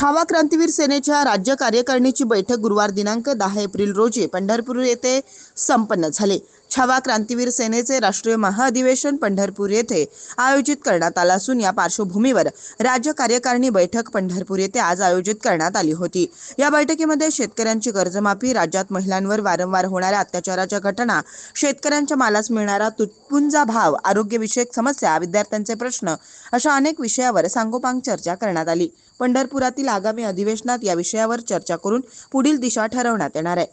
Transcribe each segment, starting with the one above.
छावा क्रांतीवीर सेनेच्या राज्य कार्यकारिणीची बैठक गुरुवार दिनांक दहा एप्रिल रोजी पंढरपूर येथे संपन्न झाली. छावा क्रांतीवीर सेनेचे राष्ट्रीय महाअधिवेशन पंढरपूर येथे आयोजित करण्यात आलं असून या पार्श्वभूमीवर राज्य कार्यकारिणी बैठक पंढरपूर येथे आज आयोजित करण्यात आली होती. या बैठकीमध्ये शेतकऱ्यांची कर्जमाफी राज्यात महिलांवर वारंवार होणाऱ्या अत्याचाराच्या घटना शेतकऱ्यांच्या मालास मिळणारा तुटपुंजा भाव आरोग्यविषयक समस्या विद्यार्थ्यांचे प्रश्न अशा अनेक विषयावर सांगोपांग चर्चा करण्यात आली. पंढरपुरातील आगामी अधिवेशनात या विषयावर चर्चा करून पुढील दिशा ठरवण्यात येणार आहे.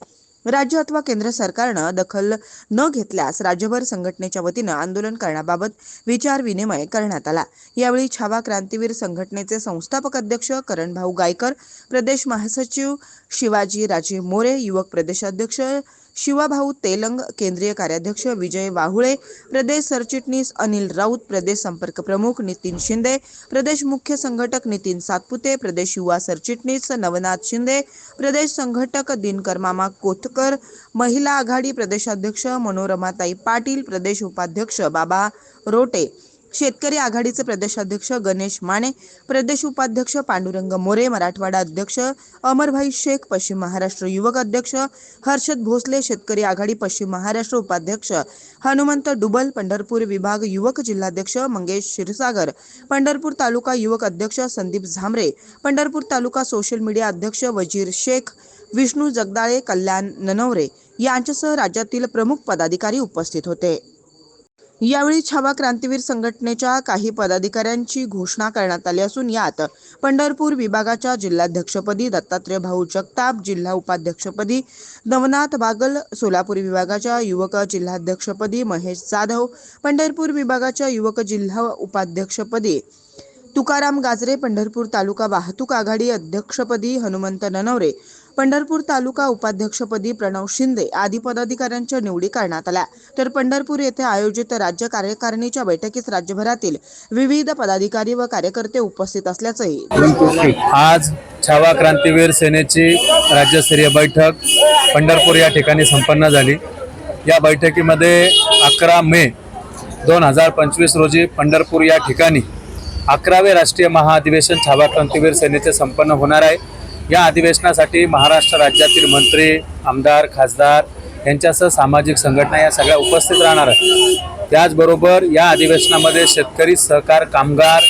राज्य अथवा केंद्र सरकारनं दखल न घेतल्यास राज्यभर संघटनेच्या वतीनं आंदोलन करण्याबाबत विचार विनिमय करण्यात आला. यावेळी छावा क्रांतीवीर संघटनेचे संस्थापक अध्यक्ष करणभाऊ गायकर प्रदेश महासचिव शिवाजी राजे मोरे युवक प्रदेशाध्यक्ष शिवाभाऊ तेलंग केंद्रीय कार्याध्यक्ष विजय वाहुळे प्रदेश सरचिटणीस अनिल राऊत प्रदेश संपर्क प्रमुख नितीन शिंदे प्रदेश मुख्य संघटक नितीन सातपुते प्रदेश युवा सरचिटणीस नवनाथ शिंदे प्रदेश संघटक दिनकर मामा कोथकर महिला आघाडी प्रदेशाध्यक्ष मनोरमाताई पाटील प्रदेश उपाध्यक्ष बाबा रोटे. शेतकरी आघाडीचे प्रदेशाध्यक्ष गणेश माने प्रदेश उपाध्यक्ष पांडुरंग मोरे मराठवाडा अध्यक्ष अमरभाई शेख पश्चिम महाराष्ट्र युवक अध्यक्ष हर्षद भोसले शेतकरी आघाडी पश्चिम महाराष्ट्र उपाध्यक्ष हनुमंत डुबल पंढरपूर विभाग युवक जिल्हाध्यक्ष मंगेश क्षीरसागर पंढरपूर तालुका युवक अध्यक्ष संदीप झांबरे पंढरपूर तालुका सोशल मीडिया अध्यक्ष वजीर शेख विष्णू जगदाळे कल्याण ननवरे यांच्यासह राज्यातील प्रमुख पदाधिकारी उपस्थित होते. यावेळी छावा क्रांतीवीर संघटनेच्या काही पदाधिकाऱ्यांची घोषणा करण्यात आली असून यात पंढरपूर विभागाच्या जिल्हाध्यक्षपदी दत्तात्रय भाऊ जगताप जिल्हा उपाध्यक्षपदी नवनाथ बागल सोलापूर विभागाच्या युवक जिल्हाध्यक्षपदी महेश जाधव पंढरपूर विभागाच्या युवक जिल्हा उपाध्यक्षपदी तुकाराम गाजरे पंढरपूर तालुका वाहतूक आघाडी अध्यक्षपदी हनुमंत ननवरे पंढरपूर तालुका उपाध्यक्षपदी प्रणव शिंदे आदी पदाधिकाऱ्यांच्या निवडी करण्यात आल्या. तर पंढरपूर येथे आयोजित राज्य कार्यकारिणीच्या बैठकीस राज्यभरातील विविध पदाधिकारी व कार्यकर्ते उपस्थित असल्याचंही आज छावा क्रांतीवीर सेनेची राज्यस्तरीय बैठक पंढरपूर या ठिकाणी संपन्न झाली. या बैठकीमध्ये अकरा मे दोन हजार पंचवीस रोजी पंढरपूर या ठिकाणी अकरावे राष्ट्रीय महाअधिवेशन छावा क्रांतीवीर सेनेचे संपन्न होणार आहे. या अधिवेशनासाठी महाराष्ट्र राज्यातील मंत्री आमदार खासदार यांच्यासह सामाजिक संघटना या सगळ्या उपस्थित राहणार आहेत. त्याचबरोबर या अधिवेशनामध्ये शेतकरी सहकार कामगार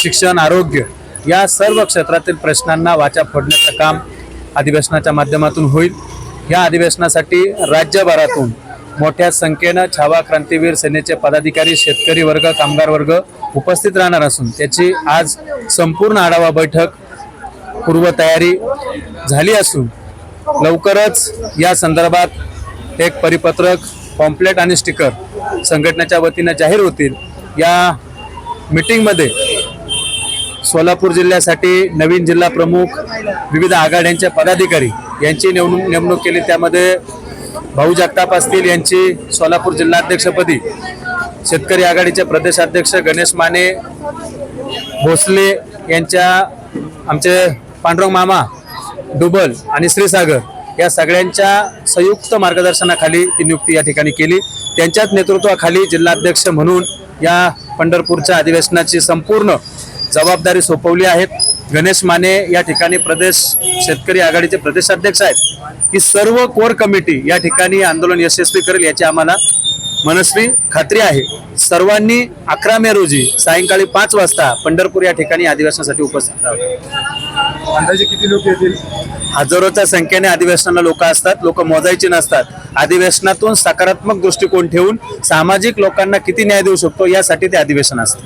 शिक्षण आरोग्य या सर्व क्षेत्रातील प्रश्नांना वाचा फोडण्याचं काम अधिवेशनाच्या माध्यमातून होईल. या अधिवेशनासाठी राज्यभरातून मोठ्या संख्येनं छावा क्रांतीवीर सेनेचे पदाधिकारी शेतकरी वर्ग कामगार वर्ग उपस्थित राहणार असून त्याची आज संपूर्ण आढावा बैठक पूर्वतयारी झाली असून लवकरच या संदर्भात एक परिपत्रक पॉम्पलेट आणि स्टिकर संघटनेच्या वतीनं जाहीर होतील. या मिटिंगमध्ये सोलापूर जिल्ह्यासाठी नवीन जिल्हा प्रमुख विविध आघाड्यांचे पदाधिकारी यांची नेमणूक नेमणूक केली. त्यामध्ये भाऊ जगताप असतील यांची सोलापूर जिल्हाध्यक्षपदी शेतकरी आघाडीचे प्रदेशाध्यक्ष गणेश माने भोसले यांच्या आमचे पांडुरंग मामा डुबल आणि श्रीसागर या सगळ्यांच्या संयुक्त मार्गदर्शनाखाली ती नियुक्ती या ठिकाणी केली. त्यांच्याच नेतृत्वाखाली जिल्हाध्यक्ष म्हणून या पंढरपूरच्या अधिवेशनाची संपूर्ण जबाबदारी सोपवली आहेत. गणेश माने या ठिकाणी प्रदेश शेतकरी आघाडीचे प्रदेशाध्यक्ष आहेत. ही सर्व कोर कमिटी या ठिकाणी आंदोलन यशस्वी करेल याची आम्हाला मनस्वी खात्री आहे. सर्वांनी अकरा मे रोजी सायंकाळी पाच वाजता पंढरपूर या ठिकाणी अधिवेशनासाठी उपस्थित राहावे. अंदाजे किती लोक येतील? हजारोच्या संख्येने अधिवेशनाला लोक असतात लोक मोजायची नसतात. अधिवेशनातून सकारात्मक दृष्टिकोन ठेवून सामाजिक लोकांना किती न्याय देऊ शकतो यासाठी ते अधिवेशन असतं.